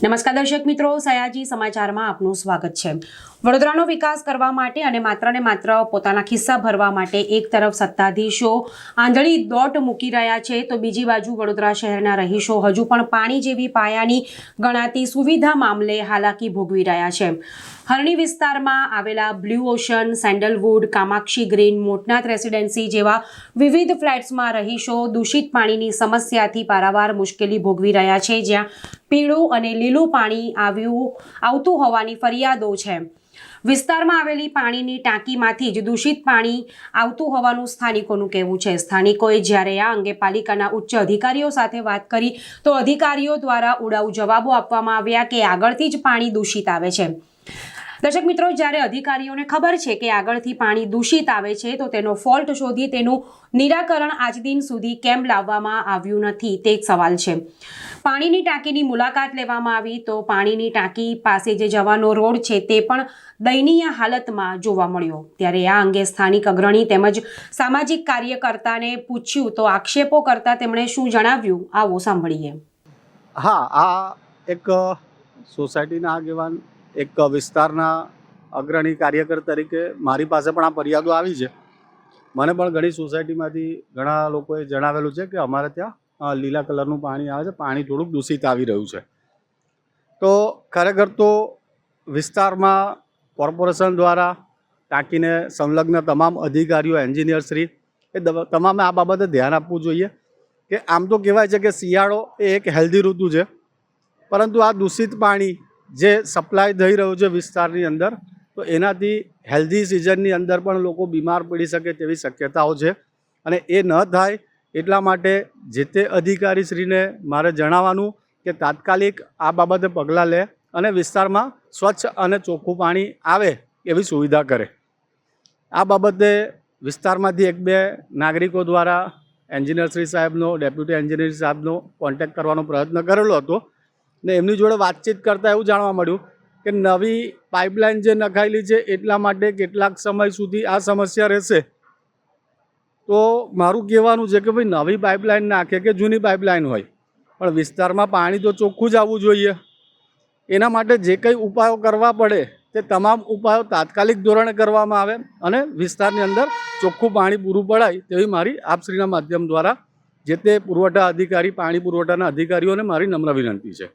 નમસ્કાર દર્શક મિત્રો, સયાજી સમાચારમાં આપનું સ્વાગત છે. વડોદરાનો વિકાસ કરવા માટે અને માત્ર ને માત્ર પોતાના ખિસ્સા ભરવા માટે એક તરફ સત્તાધીશો આંધળી દોટ મૂકી રહ્યા છે, તો બીજી બાજુ વડોદરા શહેરના રહીશો હજુ પણ પાણી જેવી પાયાની ગણાતી સુવિધા મામલે હાલાકી ભોગવી રહ્યા છે. હરણી વિસ્તારમાં આવેલા Blue Ocean, Sandalwood, Kamakshi Green, Motnath Residency જેવા વિવિધ ફ્લેટ્સમાં રહીશો દૂષિત પાણીની સમસ્યાથી પારાવાર મુશ્કેલી ભોગવી રહ્યા છે, જ્યાં પીળું અને લીલું પાણી આવ્યું આવતું હોવાની ફરિયાદો છે. વિસ્તારમાં આવેલી પાણીની ટાંકીમાંથી જ દૂષિત પાણી આવતું હોવાનું સ્થાનિકોનું કહેવું છે. સ્થાનિકોએ જ્યારે આ અંગે પાલિકાના ઉચ્ચ અધિકારીઓ સાથે વાત કરી, તો અધિકારીઓ દ્વારા ઉડાઉ જવાબો આપવામાં આવ્યા કે આગળથી જ પાણી દૂષિત આવે છે. દર્શક મિત્રો, જ્યારે અધિકારીઓને ખબર છે કે આગળથી પાણી દૂષિત આવે છે, તો તેનો ફોલ્ટ શોધી તેનું નિરાકરણ આજ દિન સુધી કેમ લાવવામાં આવ્યું નથી તે એક સવાલ છે. પાણીની ટાંકીની મુલાકાત લેવામાં આવી તો પાણીની ટાંકી પાસે જે જવાનો રોડ છે તે પણ દયનીય હાલતમાં જોવા મળ્યો. ત્યારે આ અંગે સ્થાનિક અગ્રણી તેમજ સામાજિક કાર્યકર્તાને પૂછ્યું તો આક્ષેપો કરતા તેમણે શું જણાવ્યું? આવો સાંભળીએ. હા, આ એક સોસાયટીના આગેવાન એક વિસ્તારના અગ્રણી કાર્યકર તરીકે મારી પાસે પણ આ ફરિયાદો આવી છે. મને પણ ઘણી સોસાયટીમાંથી ઘણા લોકોએ જણાવેલું છે કે અમારે ત્યાં લીલા કલરનું પાણી આવે છે, પાણી થોડુંક દૂષિત આવી રહ્યું છે. તો ખરેખર તો વિસ્તારમાં કોર્પોરેશન દ્વારા ટાંકીને સંલગ્ન તમામ અધિકારીઓ એન્જિનિયરશ્રી એ તમામે આ બાબતે ધ્યાન આપવું જોઈએ કે આમ તો કહેવાય છે કે શિયાળો એ એક હેલ્ધી ઋતુ છે. પરંતુ આ દૂષિત પાણી જે સપ્લાય થઈ રહ્યું છે વિસ્તારની અંદર, તો એનાથી હેલ્ધી સિઝનની અંદર પણ લોકો બીમાર પડી શકે તેવી શક્યતાઓ છે. અને એ ન થાય એટલા માટે જે તે અધિકારીશ્રીને મારે જણાવવાનું કે તાત્કાલિક આ બાબતે પગલાં લે અને વિસ્તારમાં સ્વચ્છ અને ચોખ્ખું પાણી આવે એવી સુવિધા કરે. આ બાબતે વિસ્તારમાંથી એક બે નાગરિકો દ્વારા એન્જિનિયરશ્રી સાહેબનો, ડેપ્યુટી એન્જિનિયર સાહેબનો કોન્ટેક્ટ કરવાનો પ્રયત્ન કરેલો હતો. ને એમની જોડે વાતચીત કરતાં એવું જાણવા મળ્યું કે નવી પાઇપલાઇન જે નખાયેલી છે એટલા માટે કેટલાક સમય સુધી આ સમસ્યા રહેશે. તો મારું કહેવાનું છે કે ભાઈ નવી પાઇપલાઇન નાખે કે જૂની પાઇપલાઇન હોય, પણ વિસ્તારમાં પાણી તો ચોખ્ખું જ આવવું જોઈએ. એના માટે જે કંઈ ઉપાયો કરવા પડે તે તમામ ઉપાયો તાત્કાલિક ધોરણે કરવામાં આવે અને વિસ્તારની અંદર ચોખ્ખું પાણી પૂરું પડાય તેવી મારી આપશ્રીના માધ્યમ દ્વારા જે તે પુરવઠા અધિકારી, પાણી પુરવઠાના અધિકારીઓને મારી નમ્ર વિનંતી છે.